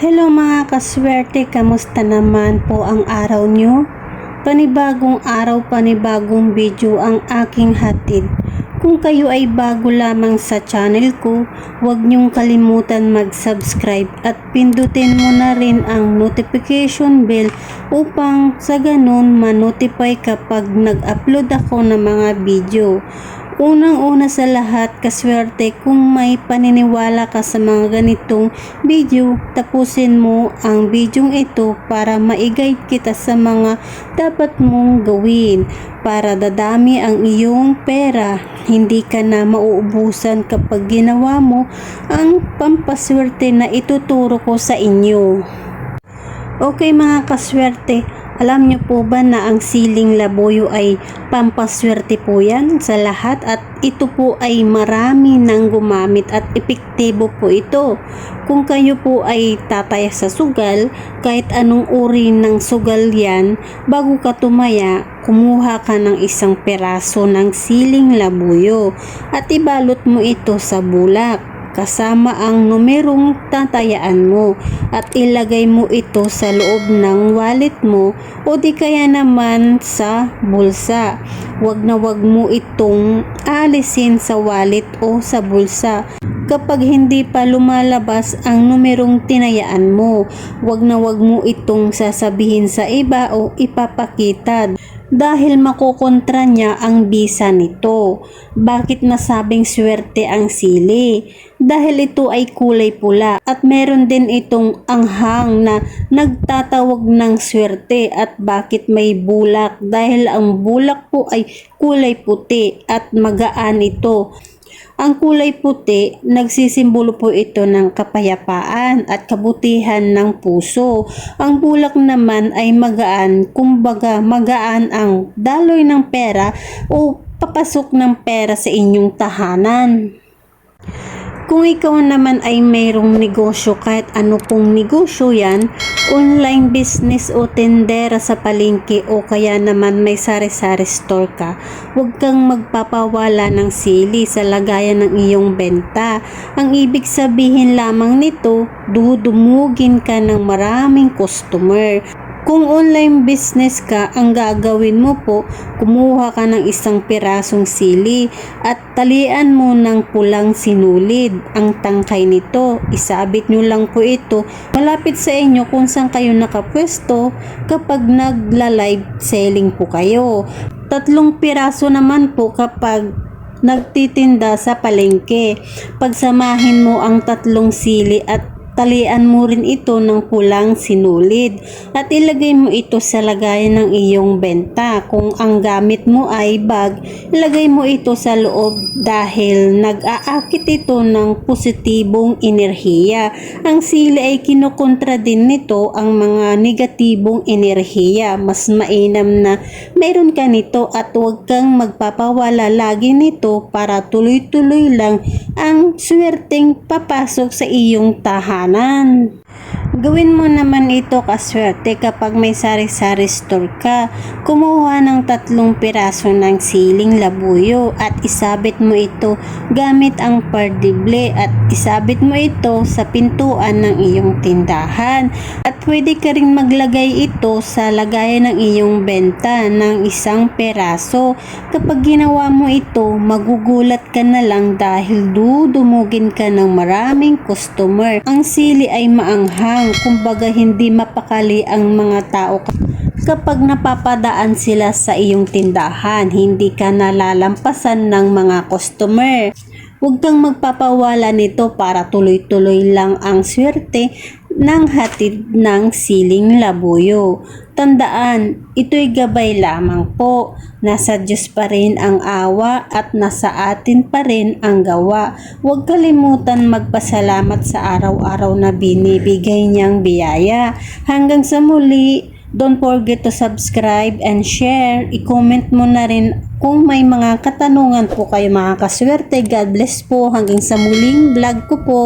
Hello mga kaswerte, kamusta naman po ang araw nyo? Panibagong araw, panibagong video ang aking hatid. Kung kayo ay bago lamang sa channel ko, huwag niyong kalimutan mag-subscribe at pindutin mo na rin ang notification bell upang sa ganun ma-notify kapag nag-upload ako ng mga video. Unang-una sa lahat, kaswerte kung may paniniwala ka sa mga ganitong video, tapusin mo ang video ito para maigay kita sa mga dapat mong gawin para dadami ang iyong pera. Hindi ka na mauubusan kapag ginawa mo ang pampaswerte na ituturo ko sa inyo. Okay mga kaswerte, alam niyo po ba na ang siling laboyo ay pampaswerte po yan sa lahat at ito po ay marami nang gumamit at epektibo po ito. Kung kayo po ay tataya sa sugal, kahit anong uri ng sugal yan, bago ka tumaya, kumuha ka ng isang peraso ng siling labuyo at ibalot mo ito sa bulak kasama ang numerong tatayaan mo at ilagay mo ito sa loob ng wallet mo o di kaya naman sa bulsa. Huwag na wag mo itong alisin sa wallet o sa bulsa kapag hindi pa lumalabas ang numerong tinayaan mo. Huwag na wag mo itong sasabihin sa iba o ipapakita dahil makukontra niya ang bisa nito. Bakit nasabing swerte ang sili? Dahil ito ay kulay pula at meron din itong anghang na nagtatawag ng swerte at bakit may bulak dahil ang bulak po ay kulay puti at magaan ito. Ang kulay puti, nagsisimbolo po ito ng kapayapaan at kabutihan ng puso. Ang bulak naman ay magaan, kumbaga magaan ang daloy ng pera o papasok ng pera sa inyong tahanan. Kung ikaw naman ay mayroong negosyo kahit ano pong negosyo yan, online business o tendera sa palengke o kaya naman may sari-sari store ka, huwag kang magpapawala ng sili sa lagayan ng iyong benta. Ang ibig sabihin lamang nito, dudumugin ka ng maraming customer. Kung online business ka, ang gagawin mo po, kumuha ka ng isang pirasong sili at talian mo ng pulang sinulid. Ang tangkay nito, isabit nyo lang po ito malapit sa inyo kung saan kayo nakapwesto kapag nagla-live selling po kayo. Tatlong piraso naman po kapag nagtitinda sa palengke. Pagsamahin mo ang tatlong sili at talian mo rin ito ng pulang sinulid at ilagay mo ito sa lagayan ng iyong benta. Kung ang gamit mo ay bag, ilagay mo ito sa loob dahil nag-aakit ito ng positibong enerhiya. Ang sili ay kinukontra din nito ang mga negatibong enerhiya. Mas mainam na meron ka nito at huwag kang magpapawala lagi nito para tuloy-tuloy lang ang swerteng papasok sa iyong tahanan kanan. Gawin mo naman ito kaswerte kapag may sari-sari store ka. Kumuha ng tatlong piraso ng siling labuyo at isabit mo ito gamit ang pardible at isabit mo ito sa pintuan ng iyong tindahan. At pwede ka rin maglagay ito sa lagayan ng iyong benta ng isang peraso. Kapag ginawa mo ito, magugulat ka na lang dahil dudumugin ka ng maraming customer. Ang sili ay maanghang, kumbaga hindi mapakali ang mga tao kapag napapadaan sila sa iyong tindahan, hindi ka nalalampasan ng mga customer. Huwag kang magpapawala nito para tuloy-tuloy lang ang swerte ng hatid ng siling labuyo. Tandaan, ito'y gabay lamang po. Nasa Diyos pa rin ang awa at nasa atin pa rin ang gawa. Huwag kalimutan magpasalamat sa araw-araw na binibigay niyang biyaya. Hanggang sa muli, Don't forget to subscribe and share. I-comment mo na rin kung may mga katanungan po kayo mga kaswerte. God bless po. Hanggang sa muling vlog ko po.